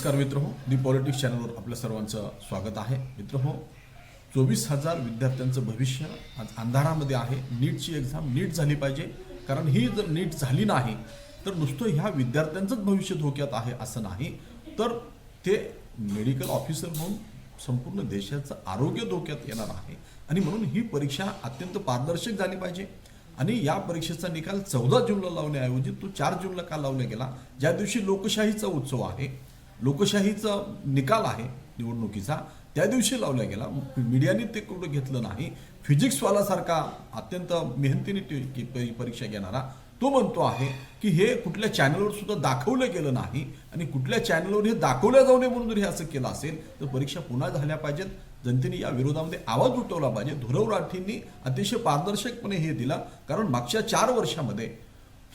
नमस्कार मित्र हो दी पॉलिटिक्स चॅनलवर आपल्या सर्वांचं स्वागत आहे. मित्र हो चोवीस हजार विद्यार्थ्यांचं भविष्य आज अंधारामध्ये आहे. नीटची एक्झाम नीट झाली पाहिजे. कारण ही जर नीट झाली नाही तर नुसतं ह्या विद्यार्थ्यांचंच भविष्य धोक्यात आहे असं नाही. तर ते मेडिकल ऑफिसर म्हणून संपूर्ण देशाचं आरोग्य धोक्यात येणार आहे. आणि म्हणून ही परीक्षा अत्यंत पारदर्शक झाली पाहिजे. आणि या परीक्षेचा निकाल चौदा जूनला लावण्याऐवजी तो चार जूनला का लावला गेला? ज्या दिवशी लोकशाहीचा उत्सव आहे लोकशाहीचा निकाल आहे निवडणुकीचा. त्या दिवशी लावला गेला. मीडियाने ते कुठं घेतलं नाही. फिजिक्सवालासारखा अत्यंत मेहनतीने परीक्षा घेणारा तो म्हणतो आहे की हे कुठल्या चॅनलवर सुद्धा दाखवलं गेलं नाही आणि कुठल्या चॅनलवर हे दाखवलं जाऊ नये म्हणून जर हे असं केलं असेल तर परीक्षा पुन्हा झाल्या पाहिजेत. जनतेने या विरोधामध्ये आवाज उठवला पाहिजे. धुरव राठींनी अतिशय पारदर्शकपणे हे दिलं. कारण मागच्या चार वर्षामध्ये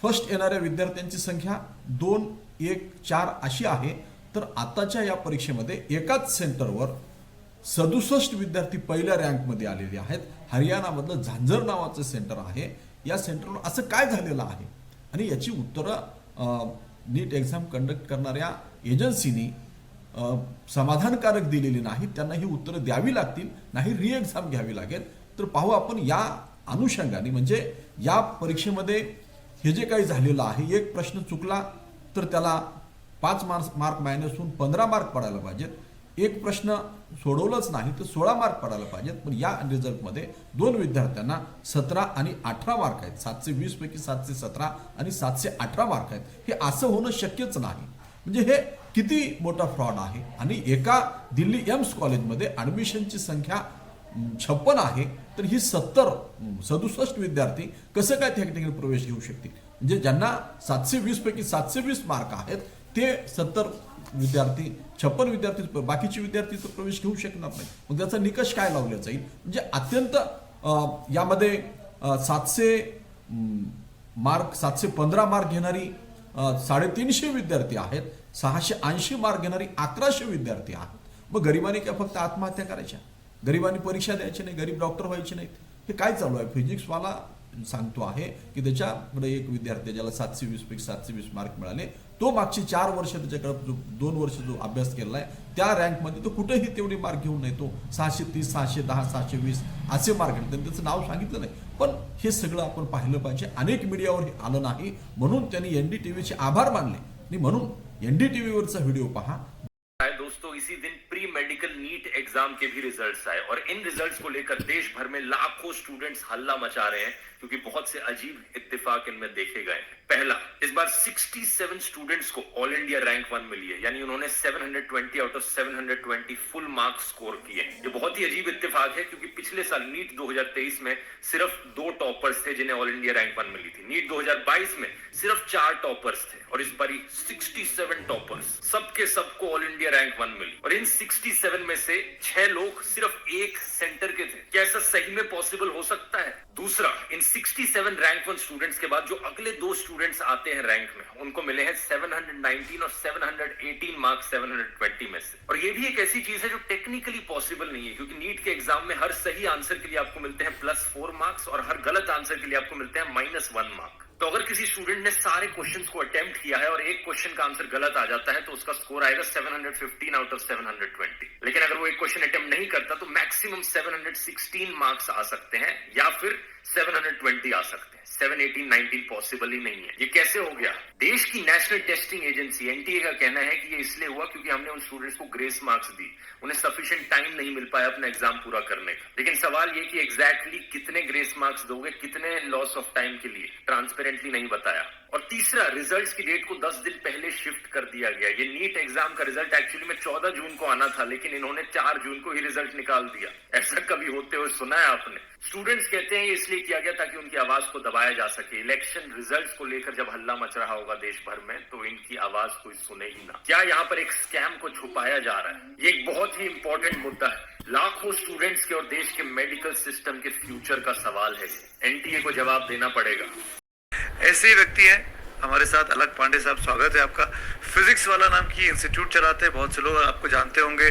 फर्स्ट येणाऱ्या विद्यार्थ्यांची संख्या दोन एक चार अशी आहे. तर आताच्या या परीक्षेमध्ये एकाच सेंटरवर सदुसष्ट विद्यार्थी पहिल्या रँकमध्ये आलेले आहेत. हरियाणामधलं झांझर नावाचं सेंटर आहे. या सेंटरवर असं काय झालेलं आहे? आणि याची उत्तरं नीट एक्झाम कंडक्ट करणाऱ्या एजन्सीनी समाधानकारक दिलेली नाही त्यांना ही उत्तरं द्यावी लागतील नाही री एक्झाम घ्यावी लागेल. तर पाहू आपण या अनुषंगाने म्हणजे या परीक्षेमध्ये हे जे काही झालेलं आहे एक प्रश्न चुकला तर त्याला पाच मार्क्स मार्क मायनस होऊन पंधरा मार्क पडायला पाहिजेत. एक प्रश्न सोडवलंच नाही तर सोळा मार्क पडायला पाहिजेत. पण या रिझल्टमध्ये दोन विद्यार्थ्यांना सतरा आणि अठरा मार्क आहेत. सातशे वीस पैकी सातशे सतरा आणि सातशे अठरा मार्क आहेत. हे असं होणं शक्यच नाही. म्हणजे हे किती मोठा फ्रॉड आहे? आणि एका दिल्ली एम्स कॉलेजमध्ये ॲडमिशनची संख्या छप्पन आहे तर ही सत्तर सदुसष्ट विद्यार्थी कसं काय त्या ठिकाणी प्रवेश घेऊ शकतील? म्हणजे ज्यांना सातशे वीस पैकी सातशे वीस मार्क आहेत ते सत्तर विद्यार्थी छप्पन विद्यार्थी बाकीचे विद्यार्थी तर प्रवेश घेऊ शकणार नाही मग त्याचा निकष काय लावला जाईल? म्हणजे अत्यंत यामध्ये सातशे मार्क सातशे पंधरा मार्क घेणारी साडेतीनशे विद्यार्थी आहेत. सहाशे ऐंशी मार्क घेणारी अकराशे विद्यार्थी आहेत. मग गरिबांनी काय फक्त आत्महत्या करायच्या? गरिबांनी परीक्षा द्यायची नाही गरीब डॉक्टर व्हायचे नाहीत. हे काय चालू आहे? फिजिक्सवाला सांगतो आहे की त्याच्याकडे एक विद्यार्थी ज्याला सातशे वीस पैकी सातशे वीस मार्क मिळाले. तो मागची चार वर्ष त्याच्याकडे दोन वर्ष जो अभ्यास आहे त्या रँकमध्ये तो कुठेही तेवढी मार्क घेऊन येतो सहाशे तीस, सहाशे दहा, सहाशे वीस असे मार्क नाव सांगितलं नाही. पण हे सगळं आपण पाहिजे. अनेक मीडियावर हे आलं नाही. म्हणून एन डी टी व्हीचे आभार मानले. म्हणून एन डी टी व्हीवरचा व्हिडिओ पहा. दोस्तों, इसी दिन प्री मेडिकल नीट एग्ज़ाम के भी रिजल्ट्स आए. और इन रिजल्ट्स को लेकर देश भर में लाखों स्टूडेंट्स हल्ला मचा रहे हैं, क्योंकि बहुत से अजीब इत्तेफाक इनमें देखे गए हैं। पहला, इस बार 67 स्टूडेंट्स को ऑल इंडिया रैंक वन मिली है। यानी उन्होंने 720 out of 720 full marks score किए ये बहुत ही अजीब इत्तेफाक है क्योंकि पिछले साल नीट 2023 में सिर्फ़ दो टॉपर्स थे जिन्हें ऑल इंडिया रैंक वन मिली थी। नीट 2022 में सिर्फ़ चार टॉपर्स थे और इस बारी 67 टॉपर्स सबके सबको ऑल इंडिया रैंक वन मिली। और इन 67 में से छह लोग सिर्फ़ एक सेंटर के थे। क्या ऐसा सही में पॉसिबल हो सकता है? दूसरा इन 67 रैंक वन स्टूडेंट्स के बाद जो अगले दो स्टूडेंट्स आते हैं रैंक में, उनको मिले हैं 719 और 718 मार्क्स 720 में से। और ये भी एक ऐसी चीज़ है जो टेक्निकली पॉसिबल नहीं है, क्योंकि नीट के एग्ज़ाम में हर सही आंसर के लिए आपको मिलते हैं प्लस फोर मार्क्स और हर गलत आंसर के लिए आपको मिलते हैं माइनस वन मार्क तो अगर किसी स्टूडेंट ने सारे क्वेश्चंस को अटेम्प्ट किया है और एक क्वेश्चन का आंसर गलत आ जाता है तो उसका स्कोर आएगा 715 आउट ऑफ़ 720 लेकिन अगर वो एक क्वेश्चन अटेम्प्ट नहीं करता तो मैक्सिमम 716 मार्क्स आ सकते हैं, या फिर 720 आ सकते हैं. 718 19 पॉसिबल ही नहीं है. ये कैसे हो गया? देश की नेशनल टेस्टिंग एजेंसी एनटीए का कहना है कि ये इसलिए हुआ क्योंकि हमने उन स्टूडेंट्स को ग्रेस मार्क्स दी. उन्हें सफिशिएंट टाइम नहीं मिल पाया अपना एग्ज़ाम पूरा करने का. लेकिन सवाल ये कि एग्जैक्टली exactly कितने ग्रेस मार्क्स दोगे, कितने लॉस ऑफ़ टाइम के लिए? ट्रांसपेरेंटली नहीं बताया। और तीसरा रिजल्ट्स की डेट को 10 दिन पहले शिफ्ट कर दिया गया। ये नीट एग्ज़ाम का रिज़ल्ट एक्चुअली में 14 जून को आना था, लेकिन इन्होंने 4 जून को ही रिज़ल्ट निकाल दिया। ऐसा कभी होते हुए सुना है आपने? स्टूडेंट्स कहते हैं इसलिए किया गया ताकि उनकी आवाज़ को दबाया जा सके। इलेक्शन रिजल्ट्स को लेकर जब हल्ला मच रहा होगा देश भर में तो इनकी आवाज़ कोई सुने ही ना। क्या यहाँ पर एक स्कैम को छुपाया जा रहा है? ये एक बहुत ही इंपॉर्टेंट मुद्दा है। लाखों स्टूडेंट्स के और देश के मेडिकल सिस्टम के फ्यूचर का सवाल है। एनटीए को जवाब देना पड़ेगा। ऐसे ही व्यक्ति हैं। हमारे साथ अलग पांडे साहब, स्वागत है आपका। फिजिक्स वाला नाम की इंस्टीट्यूट चलाते हैं, बहुत से लोग आपको जानते होंगे।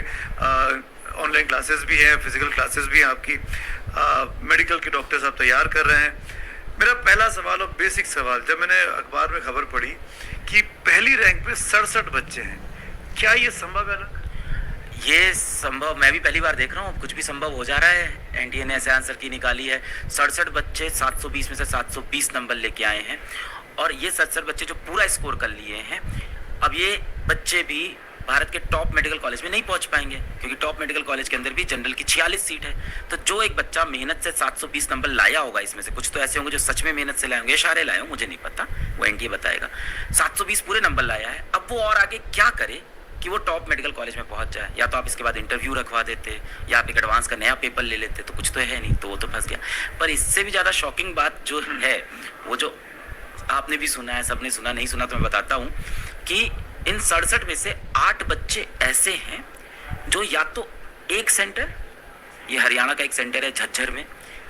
ऑनलाइन क्लासेस भी हैं फ़िज़िकल क्लासेस भी हैं आपकी। मेडिकल के डॉक्टर साहब तैयार कर रहे हैं। मेरा पहला सवाल और बेसिक सवाल, जब मैंने अखबार में खबर पढ़ी कि पहली रैंक पे सड़सठ बच्चे हैं, क्या ये संभव है अलग? ये संभव, मैं भी पहली बार देख रहा हूँ कुछ भी संभव हो जा रहा है। एनटीए ने ऐसे आंसर की, निकाली है। सड़सठ बच्चे 720 में से 720 नंबर लेके आए हैं। और ये सड़सठ बच्चे जो पूरा स्कोर कर लिए हैं, अब ये बच्चे भी भारत के टॉप मेडिकल कॉलेज में नहीं पहुँच पाएँगे, क्योंकि टॉप मेडिकल कॉलेज के अंदर भी जनरल की 46 सीट है। तो जो एक बच्चा मेहनत से 720 नंबर लाया होगा इसमें से, कुछ तो ऐसे होंगे जो सच में मेहनत से लाए होंगे, इशारे लाए होंगे मुझे नहीं पता, वो एनटीए बताएगा। 720 पूरे नंबर लाया है, अब वो और आगे क्या करे? कि वो टॉप मेडिकल कॉलेज में पहुँच जाए। या तो आप इसके बाद इंटरव्यू रखवा देते, या आप एक एडवांस का नया पेपर ले लेते तो कुछ तो है नहीं तो वो तो फंस गया। पर इससे भी ज़्यादा शॉकिंग बात जो है, वो जो आपने भी सुना है, सबने सुना, नहीं सुना तो मैं बताता हूँ कि इन सड़सठ में से आठ बच्चे ऐसे हैं जो या तो एक सेंटर ये हरियाणा का एक सेंटर है, झज्जर में,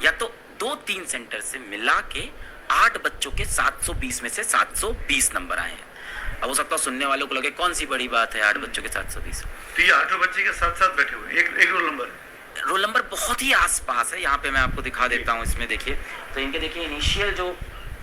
या तो दो तीन सेंटर से मिला के आठ बच्चों के 720 में से 720 नंबर आए हैं। अब हो सकता है सुनने वालों को लगे कौन सी बड़ी बात है आठ बच्चों के 720 तो ये आठों बच्चे के साथ साथ बैठे हुए एक एक रोल नंबर रोल नंबर बहुत ही आसपास है। यहाँ पे मैं आपको दिखा देता हूँ इसमें देखिए। तो इनके देखिए इनिशियल जो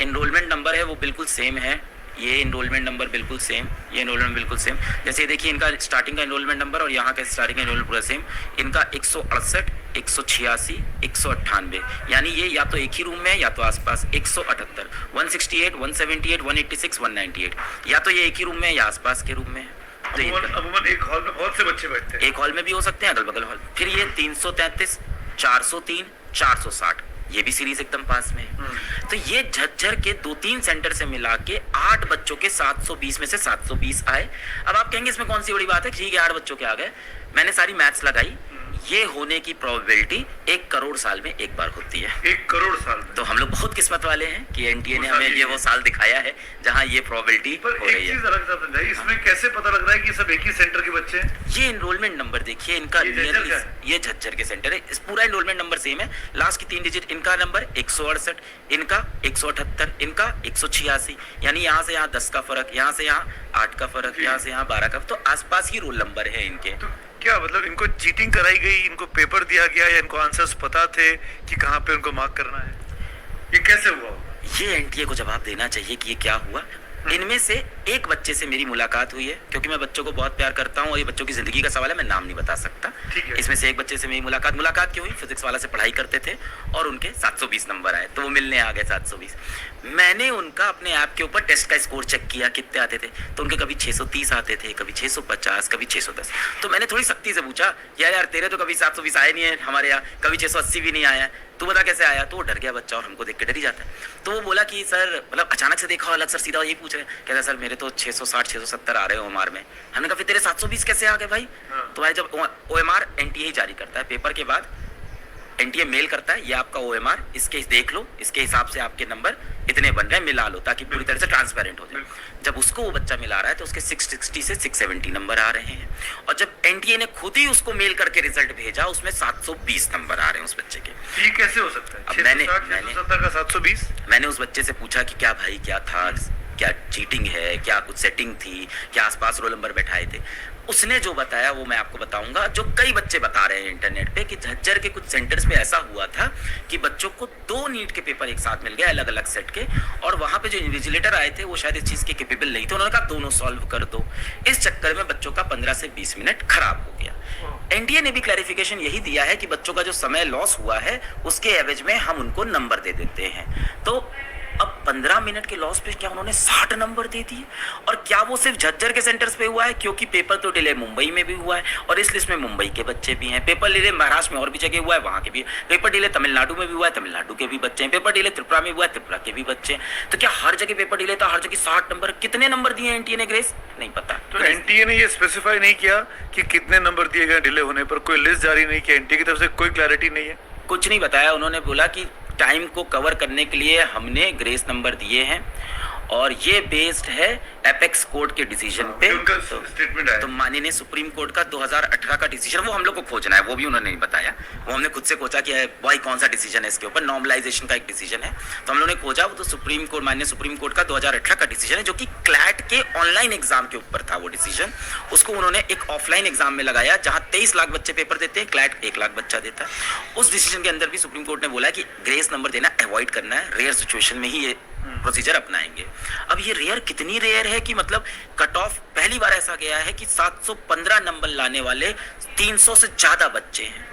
एनरोलमेंट नंबर है वो बिल्कुल सेम है। ये इनरोलमेंट नंबर बिल्कुल सेम ये इनरोलमेंट बिल्कुल सेम जैसे देखिए इनका स्टार्टिंग का इनरोलमेंट नंबर और यहाँ का स्टार्टिंग का इनरोलमेंट पूरा सेम इनका एक सौ अड़सठ एक सौ छियासी एक सौ अट्ठानवे। यानी ये या तो एक ही रूम में या तो आसपास एक सौ अठहत्तर। One sixty eight one seventy eight one eighty six one ninety eight या तो ये एक ही रूम में या आसपास के रूम में तो अमूमन एक हॉल में बहुत से बच्चे बैठते हैं। एक हॉल में भी हो सकते हैं अगल बगल हॉल फिर ये तीन सौ तैतीस चार सौ तीन चार सौ साठ। ये भी सीरीज़ एकदम पास में है। तो ये झज्जर के दो तीन सेंटर से मिला के आठ बच्चों के 720 में से 720 आए। अब आप कहेंगे इसमें कौन सी बड़ी बात है? ठीक है आठ बच्चों के आ गए। मैंने सारी मैथ्स लगाई। ये होने की प्रोबेबिलिटी एक करोड़ साल में एक बार होती है। एक करोड़ साल में। तो हम लोग बहुत किस्मत वाले हैं कि एनटीए ने हमें ये वो साल दिखाया है जहाँ ये प्रोबेबिलिटी हो रही है। इसमें कैसे पता लग रहा है कि सब एक ही सेंटर के बच्चे हैं? ये इनरोलमेंट नंबर देखिए इनका ये झज्जर nearly- का है? ये झज्जर के सेंटर है। इस पूरा इनरोलमेंट नंबर सेम है। लास्ट की तीन डिजिट इनका नंबर एक सौ अड़सठ इनका एक सौ अठहत्तर इनका एक सौ छियासी। यानी यहाँ से यहाँ दस का फ़र्क यहाँ से यहाँ आठ का फ़र्क यहाँ से यहाँ बारह का। तो आसपास ही रोल नंबर है इनके। तो क्या मतलब इनको चीटिंग कराई गई इनको पेपर दिया गया या इनको आंसर्स पता थे कि कहाँ पे उनको मार्क करना है ये कैसे हुआ होगा? ये एनटीए को जवाब देना चाहिए कि ये क्या हुआ इनमें से एक बच्चे से मेरी मुलाकात हुई है क्योंकि मैं बच्चों को बहुत प्यार करता हूँ और ये बच्चों की ज़िंदगी का सवाल है मैं नाम नहीं बता सकता। इसमें से एक बच्चे से मेरी मुलाकात मुलाकात क्यों हुई? फिजिक्स वाला से पढ़ाई करते थे और उनके 720 नंबर आए तो वो मिलने आ गए 720 मैंने उनका अपने ऐप के ऊपर टेस्ट का स्कोर चेक किया कितने आते थे तो उनके कभी 630 आते थे कभी 650 कभी 610 तो मैंने थोड़ी सख्ती से पूछा यार यार तेरे तो कभी 720 आए नहीं है हमारे यहाँ कभी 680 भी नहीं आया है। तू बता कैसे आया? तो वो डर गया बच्चा और हमको देख के डर ही जाता है। तो वो बोला कि सर मतलब अचानक से देखा अलग सर सीधा यही पूछ रहे हैं। कहता सर मेरे तो 660 670 आ रहे हो एमआर में। हमने कहा फिर तेरे 720 कैसे आ गए भाई? हाँ। तो भाई जब O M R N T A जारी करता है। पेपर के बाद एनटीए मेल करता है ये आपका ओएमआर इसके देख लो इसके हिसाब से आपके नंबर इतने बन रहे हैं मिला लो ताकि पूरी तरह से ट्रांसपेरेंट हो जाए। जब उसको वो बच्चा मिला रहा है तो उसके 660 से 670 नंबर आ रहे हैं। और जब एनटीए ने खुद ही उसको मेल करके रिज़ल्ट भेजा उसमें 720 नंबर आ रहे हैं उस बच्चे के। ये कैसे हो सकता है? अब मैंने- मैंने- का सात सौ बीस? मैंने उस बच्चे से पूछा कि क्या भाई क्या था क्या चीटिंग है क्या कुछ सेटिंग थी क्या आसपास रोल नंबर बैठाए थे? उसने जो बताया वो मैं आपको बताऊँगा, जो कई बच्चे बता रहे हैं इंटरनेट पे कि झज्जर के कुछ सेंटर्स पे ऐसा हुआ था कि बच्चों को दो नीट के पेपर एक साथ मिल गए अलग अलग सेट के, और वहाँ पे जो इन्विजिलेटर आए थे, वो शायद इस चीज़ के केपेबल नहीं थे। उन्होंने कहा, दोनों सॉल्व कर दो। इस चक्कर में बच्चों का 15 से 20 मिनट खराब हो गया। एनडीए ने भी क्लैरिफिकेशन यही दिया है कि बच्चों का जो समय लॉस हुआ है, उसके एवज में हम उनको नंबर दे देते हैं। तो अब 15 मिनट के लॉस पे क्या उन्होंने 60 नंबर दे दिए? और क्या वो सिर्फ़ झज्जर के सेंटर्स पे हुआ है? क्योंकि पेपर तो डिले मुंबई में भी हुआ है और इस लिस्ट में मुंबई के बच्चे भी हैं। पेपर डिले महाराष्ट्र में और भी जगह हुआ है वहाँ के भी। पेपर डिले तमिलनाडु में भी हुआ है तमिलनाडु के भी बच्चे हैं। पेपर डिले त्रिपुरा में हुआ है त्रिपुरा के भी बच्चे हैं। तो क्या हर जगह पेपर डिले था? हर जगह साठ नंबर कितने नंबर दिए एनटीए ने ग्रेस नहीं पता। तो एनटीए ने ये स्पेसिफाई नहीं किया कि कितने नंबर दिए गए डिले होने पर। कोई लिस्ट जारी नहीं किया। एनटीए की तरफ़ से कोई क्लैरिटी नहीं है। कुछ नहीं बताया। उन्होंने बोला कि टाइम को कवर करने के लिए हमने ग्रेस नंबर दिए हैं। और ये बेस्ड है एपेक्स कोर्ट के डिसीज़न पे। उनका तो, तो माननीय सुप्रीम कोर्ट का 2018 का डिसीज़न वो हम लोग को खोजना है वो भी उन्होंने नहीं बताया। वो हमने खुद से खोजा कि भाई कौन सा डिसीज़न है इसके ऊपर। नॉर्मलाइजेशन का एक डिसीज़न है। तो हम लोगों ने खोजा वो तो सुप्रीम कोर्ट माननीय सुप्रीम कोर्ट का 2018 का डिसीज़न है जो कि क्लैट के ऑनलाइन एग्ज़ाम के ऊपर था वो डिसीज़न उसको उन्होंने एक ऑफलाइन एग्ज़ाम में लगाया जहाँ तेईस लाख बच्चे पेपर देते हैं क्लैट एक लाख बच्चा देता है। उस डिसीज़न के अंदर भी सुप्रीम कोर्ट ने बोला कि ग्रेस नंबर देना अवॉइड करना है। रेयर सिचुएशन में ही ये प्रोसीजर अपनाएँगे। अब ये रेयर कितनी रेयर है कि मतलब कट ऑफ़ पहली बार ऐसा गया है कि 715 नंबर लाने वाले 300 से ज़्यादा बच्चे हैं।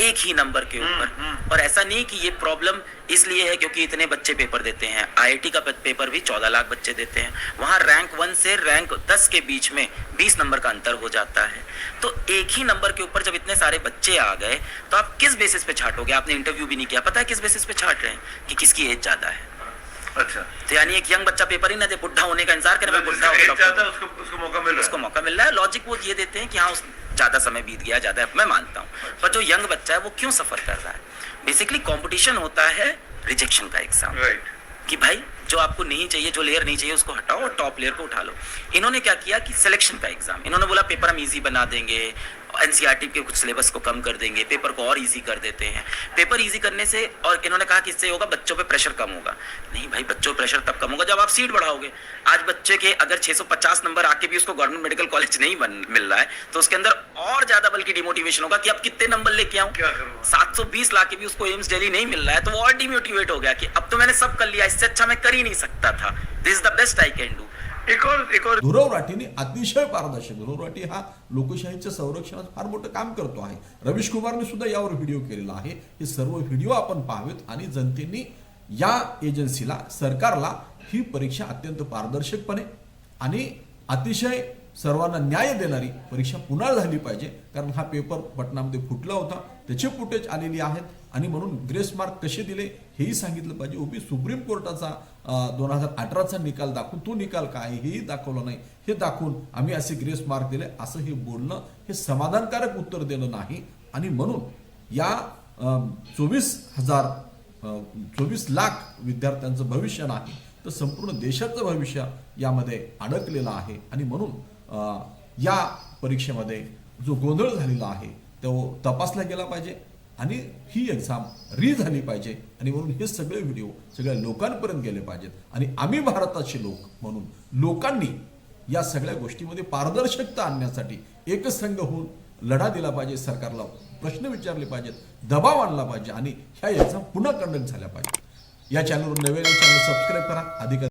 एक ही नंबर के ऊपर। और ऐसा नहीं कि ये प्रॉब्लम इसलिए है क्योंकि इतने बच्चे पेपर देते हैं। आईआईटी का पेपर भी 14 लाख बच्चे देते हैं। वहाँ रैंक वन से रैंक 10 के बीच में 20 नंबर का अंतर हो जाता है। तो एक ही नंबर के ऊपर जब इतने सारे बच्चे आ गए तो आप किस बेसिस पे छाटोगे? आपने इंटरव्यू भी नहीं किया। पता है किस बेसिस पे छाट रहे हैं? कि किसकी एज ज़्यादा है। अच्छा। तो यानी एक यंग बच्चा पेपर ही ना दे बुढ़ा होने का इंतज़ार करे मैं बुढ़ा हो। age उसको उसको मौका मिल। रहा उसको है मौका मिल रहा है। लॉजिक वो ये देते हैं कि हाँ उस ज़्यादा समय बीत गया ज़्यादा मैं मानता हूँ। पर जो यंग बच्चा है वो क्यों सफ़र कर रहा है? बेसिकली कॉम्पिटिशन होता है रिजेक्शन का एग्ज़ाम राइट कि भाई जो आपको नहीं चाहिए जो लेयर नहीं चाहिए उसको हटाओ और टॉप लेयर को उठा लो। इन्होंने क्या किया कि सिलेक्शन का एग्ज़ाम इन्होंने बोला पेपर हम इजी बना देंगे। एनसीईआरटी के कुछ सिलेबस को कम कर देंगे पेपर को और इजी कर देते हैं। पेपर इजी करने से और इन्होंने कहा कि इससे होगा बच्चों पे प्रेशर कम होगा। नहीं भाई बच्चों पे प्रेशर तब कम होगा जब आप सीट बढ़ाओगे। आज बच्चे के अगर 650 नंबर आके भी उसको गवर्नमेंट मेडिकल कॉलेज नहीं बन मिल रहा है तो उसके अंदर और ज़्यादा बल्कि डिमोटिवेशन होगा कि अब कितने नंबर लेके आऊँ। क्या करूँ? 720 लाख के भी उसको एम्स डेली नहीं मिल रहा है तो वो और डिमोटिवेट हो गया कि अब तो मैंने सब कर लिया इससे अच्छा मैं कर ही नहीं सकता था। This is the best I can do Dhruv राठीने अतिशय पारदर्शक. धुरव राठी हा लोकशाहीच्या संरक्षणात फार मोठं काम करतो आहे. रवीश कुमारने सुद्धा यावर व्हिडिओ केलेला आहे. हे सर्व व्हिडिओ आपण पाहावेत आणि जनतेने या एजन्सीला सरकारला ही परीक्षा अत्यंत पारदर्शकपणे आणि अतिशय सर्वांना न्याय देणारी परीक्षा पुन्हा झाली पाहिजे. कारण हा पेपर पटनामध्ये फुटला होता. त्याचे फुटेज आलेली आहेत. आणि म्हणून ग्रेस मार्क कसे दिले हेही सांगितलं पाहिजे. ओबी सुप्रीम कोर्टाचा दोन हजार अठराचा निकाल दाखवून तो निकाल काय आहे हेही दाखवलं नाही. हे दाखवून आम्ही असे ग्रेस मार्क दिले. असं हे बोलणं हे समाधानकारक उत्तर देणं नाही. आणि म्हणून या चोवीस हजार चोवीस लाख विद्यार्थ्यांचं भविष्य नाही तर संपूर्ण देशाचं भविष्य यामध्ये अडकलेलं आहे. आणि म्हणून या परीक्षेमध्ये जो गोंधळ झालेला आहे तो तपासला गेला पाहिजे. आणि ही एक्झाम री झाली पाहिजे. आणि म्हणून हे सगळे व्हिडिओ सगळ्या लोकांपर्यंत गेले पाहिजेत. आणि आम्ही भारताचे लोक म्हणून लोकांनी या सगळ्या गोष्टीमध्ये पारदर्शकता आणण्यासाठी एकसंघ होऊन लढा दिला पाहिजे. सरकारला प्रश्न विचारले पाहिजेत दबाव आणला पाहिजे आणि ह्या एक्झाम पुन्हा कंडक्ट झाल्या पाहिजेत. या चॅनलवर नवे चॅनल सबस्क्राईब करा. अधिक